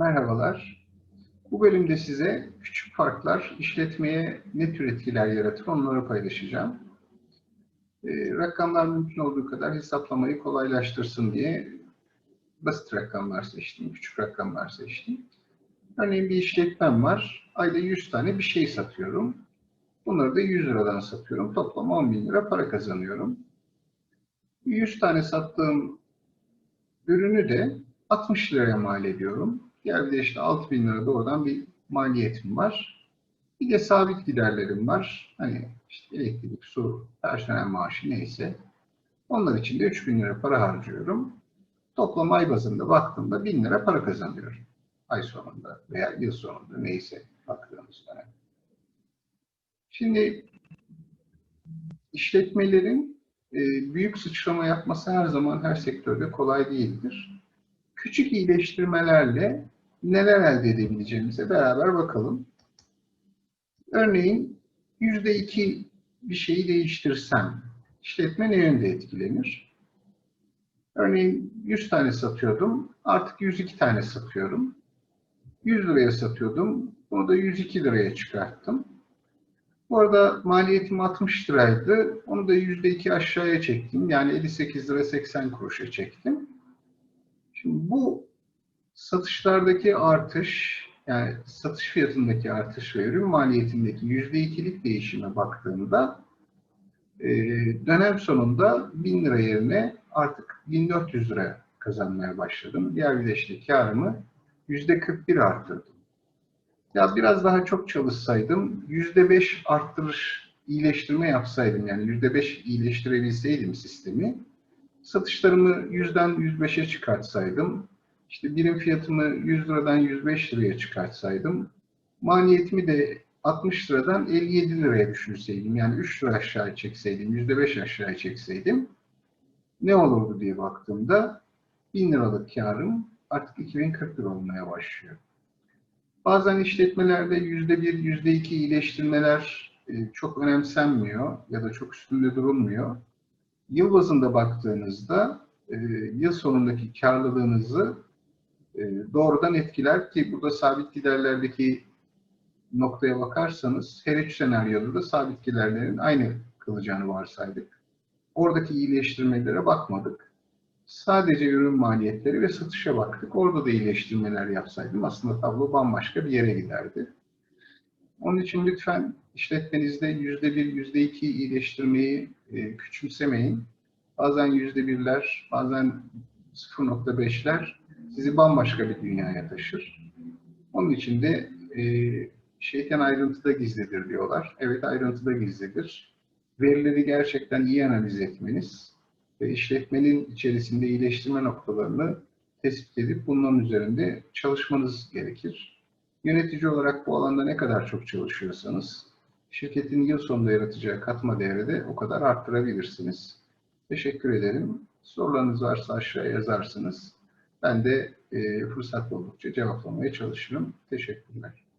Merhabalar. Bu bölümde size küçük farklar işletmeye ne tür etkiler yaratır onları paylaşacağım. E, rakamlar mümkün olduğu kadar hesaplamayı kolaylaştırsın diye basit rakamlar seçtim, küçük rakamlar seçtim. Örneğin bir işletmem var. Ayda 100 tane bir şey satıyorum. Bunları da 100 liradan satıyorum. Toplam 10 bin lira para kazanıyorum. 100 tane sattığım ürünü de 60 liraya mal ediyorum. Diğer bir de işte 6 bin lira doğrudan bir maliyetim var. Bir de sabit giderlerim var. Hani işte elektrik, su, personel maaşı neyse. Onlar için de 3 bin lira para harcıyorum. Toplam ay bazında baktığımda 1000 lira para kazanıyorum. Ay sonunda veya yıl sonunda neyse baktığımız dönem. Şimdi işletmelerin e, büyük sıçrama yapması her zaman her sektörde kolay değildir. Küçük iyileştirmelerle neler elde edebileceğimize beraber bakalım. Örneğin yüzde iki bir şeyi değiştirsem işletme ne yönde etkilenir? Örneğin 100 tane satıyordum, artık 102 tane satıyorum. 100 liraya satıyordum, bunu da 102 liraya çıkarttım. Bu arada maliyetim 60 liraydı. Onu da %2 aşağıya çektim. Yani 58 lira 80 kuruşa çektim. Şimdi bu satışlardaki artış, yani satış fiyatındaki artış ve ürün maliyetindeki %2'lik değişime baktığımda e, dönem sonunda 1000 lira yerine artık 1400 lira kazanmaya başladım. Diğer bir de işte karımı %41 arttırdım. Ya biraz daha çok çalışsaydım, yüzde beş arttırış, iyileştirme yapsaydım, yani yüzde beş iyileştirebilseydim sistemi, satışlarımı yüzden 105'e çıkartsaydım, işte birim fiyatımı 100 liradan 105 liraya çıkartsaydım, maliyetimi de 60 liradan 57 liraya düşürseydim, yani 3 lira aşağı çekseydim, yüzde beş aşağı çekseydim, ne olurdu diye baktığımda, 1000 liralık karım artık 2040 lira olmaya başlıyor. Bazen işletmelerde yüzde bir, yüzde iki iyileştirmeler e, çok önemsenmiyor ya da çok üstünde durulmuyor. Yıl bazında baktığınızda e, yıl sonundaki karlılığınızı e, doğrudan etkiler ki burada sabit giderlerdeki noktaya bakarsanız her üç senaryoda da sabit giderlerin aynı kalacağını varsaydık. Oradaki iyileştirmelere bakmadık sadece ürün maliyetleri ve satışa baktık. Orada da iyileştirmeler yapsaydım aslında tablo bambaşka bir yere giderdi. Onun için lütfen işletmenizde yüzde bir, yüzde iki iyileştirmeyi e, küçümsemeyin. Bazen yüzde birler, bazen 0.5'ler sizi bambaşka bir dünyaya taşır. Onun için de e, şeytan ayrıntıda gizlidir diyorlar. Evet ayrıntıda gizlidir. Verileri gerçekten iyi analiz etmeniz, ve işletmenin içerisinde iyileştirme noktalarını tespit edip bunların üzerinde çalışmanız gerekir. Yönetici olarak bu alanda ne kadar çok çalışıyorsanız şirketin yıl sonunda yaratacağı katma değeri de o kadar arttırabilirsiniz. Teşekkür ederim. Sorularınız varsa aşağıya yazarsınız. Ben de e, fırsat buldukça cevaplamaya çalışırım. Teşekkürler.